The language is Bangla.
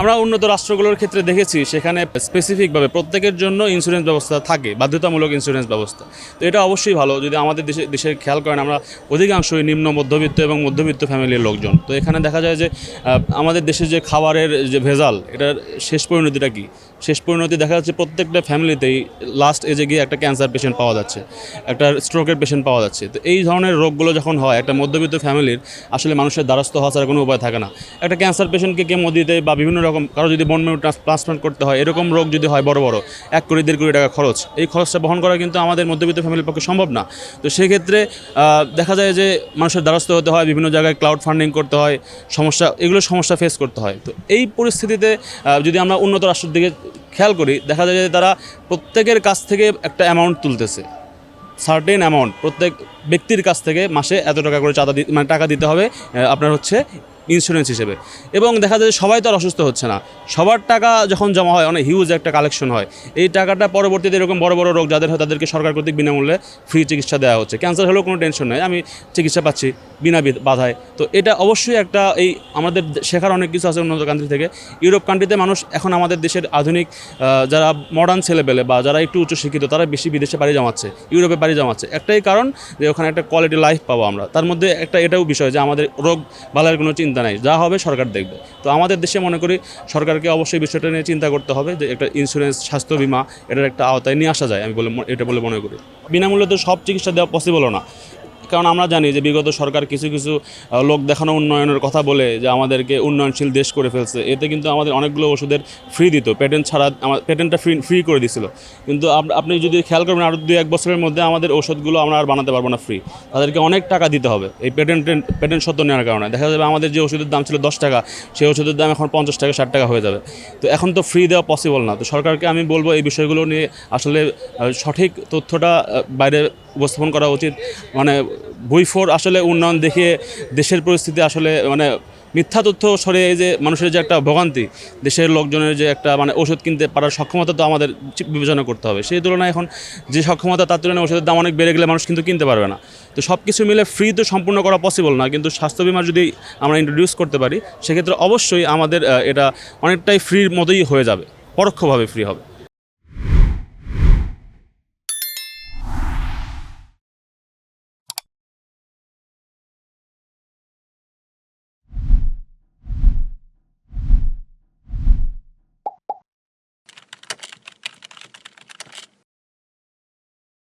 আমরা উন্নত রাষ্ট্রগুলোর ক্ষেত্রে দেখেছি সেখানে স্পেসিফিকভাবে প্রত্যেকের জন্য ইন্স্যুরেন্স ব্যবস্থা থাকে, বাধ্যতামূলক ইন্স্যুরেন্স ব্যবস্থা। তো এটা অবশ্যই ভালো, যদি আমাদের দেশে, দেশের খেয়াল করেন আমরা অধিকাংশই নিম্ন মধ্যবিত্ত এবং মধ্যবিত্ত ফ্যামিলির লোকজন। তো এখানে দেখা যায় যে আমাদের দেশে যে খাবারের যে ভেজাল, এটার শেষ পরিণতিটা কি? শেষ পরিণতি দেখা যাচ্ছে প্রত্যেকটা ফ্যামিলিতেই লাস্ট এজে গিয়ে একটা ক্যান্সার পেশেন্ট পাওয়া যাচ্ছে, একটা স্ট্রোকের পেশেন্ট পাওয়া যাচ্ছে। তো এই ধরনের রোগগুলো যখন হয়, একটা মধ্যবিত্ত ফ্যামিলির আসলে মানুষের দ্বারস্থ হওয়া ছাড়া কোনো উপায় থাকে না। একটা ক্যান্সার পেশেন্টকে কেমো দিতে বা বিভিন্ন রকম কারও যদি বন মেরু ট্রান্সপ্লান্ট করতে হয়, এরকম রোগ যদি হয় বড় বড়, এক কোটি, দেড় কোটি টাকা খরচ, এই খরচটা বহন করা কিন্তু আমাদের মধ্যবিত্ত ফ্যামিলির পক্ষে সম্ভব না। তো সেক্ষেত্রে দেখা যায় যে মানুষের দ্বারস্থ হতে হয়, বিভিন্ন জায়গায় ক্লাউড ফান্ডিং করতে হয়, সমস্যা, এগুলো সমস্যা ফেস করতে হয়। তো এই পরিস্থিতিতে যদি আমরা উন্নত রাষ্ট্রের দিকে খেয়াল করি, দেখা যায় যে তারা প্রত্যেকের কাছ থেকে একটা অ্যামাউন্ট তুলতেছে। সার্টেন অ্যামাউন্ট প্রত্যেক ব্যক্তির কাছ থেকে মাসে এত টাকা করে চাঁদা মানে টাকা দিতে হবে। আপনার হচ্ছে ইন্স্যুরেন্স হিসেবে। এবং দেখা যায় সবাই তো আর অসুস্থ হচ্ছে না। সবার টাকা যখন জমা হয়, অনেক হিউজ একটা কালেকশন হয়। এই টাকাটা পরবর্তীতে এরকম বড় বড় রোগ যাদের হয়, তাদেরকে সরকার কর্তৃক বিনামূল্যে ফ্রি চিকিৎসা দেওয়া হচ্ছে। ক্যান্সার হলেও কোনো টেনশন নেই, আমি চিকিৎসা পাচ্ছি বিনা বাধায়। তো এটা অবশ্যই একটা এই আমাদের শেখার অনেক কিছু আছে উন্নত কান্ট্রি থেকে। ইউরোপ কান্ট্রিতে মানুষ এখন আমাদের দেশের আধুনিক যারা মডার্ন ছেলেপেলে বা যারা একটু উচ্চশিক্ষিত তারা বেশি বিদেশে পাড়ি জমাচ্ছে ইউরোপে পাড়ি জমাচ্ছে। একটাই কারণ যে ওখানে একটা কোয়ালিটি লাইফ পাবো আমরা। তার মধ্যে একটা এটাও বিষয় যে আমাদের রোগ বালার কোনো চিন্তা নাই, যা হবে সরকার দেখবে। তো আমাদের দেশে মনে করি সরকারকে অবশ্যই বিষয়টা নিয়ে চিন্তা করতে হবে যে একটা ইন্স্যুরেন্স স্বাস্থ্য বিমা, এটার একটা আওতায় নিয়ে আসা যায়, আমি বলে এটা বলে মনে করি। বিনামূল্যে তো সব চিকিৎসা দেওয়া পসিবলও না। কারণ আমরা জানি যে বিগত সরকার কিছু কিছু লোক দেখানো উন্নয়নের কথা বলে যে আমাদেরকে উন্নয়নশীল দেশ করে ফেলছে। এতে কিন্তু আমাদের অনেকগুলো ওষুধের ফ্রি দিত পেটেন্ট ছাড়া আমার পেটেন্টটা ফ্রি ফ্রি করে দিছিল। কিন্তু আপ- আপনি যদি খেয়াল করবেন আরও দুই এক বছরের মধ্যে আমাদের ওষুধগুলো আমরা আর বানাতে পারব না ফ্রি তাদেরকে অনেক টাকা দিতে হবে এই পেটেন্ট পেটেন্ট সত্য নেওয়ার কারণে। দেখা যাবে আমাদের যে ওষুধের দাম ছিল দশ টাকা, সেই ওষুধের দাম এখন পঞ্চাশ টাকা, ষাট টাকা হয়ে যাবে। তো এখন তো ফ্রি দেওয়া পসিবল না। তো সরকারকে আমি বলব এই বিষয়গুলো নিয়ে আসলে সঠিক তথ্যটা বাইরে উপস্থাপন করা উচিত। মানে বইফোর আসলে উন্নয়ন দেখিয়ে দেশের পরিস্থিতি আসলে মানে মিথ্যা তথ্য সরে যে মানুষের যে একটা ভোগান্তি, দেশের লোকজনের যে একটা মানে ওষুধ কিনতে পারার সক্ষমতা তো আমাদের বিবেচনা করতে হবে। সেই তুলনায় এখন যে সক্ষমতা তার তুলনায় ওষুধের দাম অনেক বেড়ে গেলে মানুষ কিন্তু কিনতে পারবে না। তো সব কিছু মিলে ফ্রি তো সম্পূর্ণ করা পসিবল না, কিন্তু স্বাস্থ্য বিমা যদি আমরা ইন্ট্রোডিউস করতে পারি, সেক্ষেত্রে অবশ্যই আমাদের এটা অনেকটাই ফ্রির মতোই হয়ে যাবে, পরোক্ষভাবে ফ্রি হবে।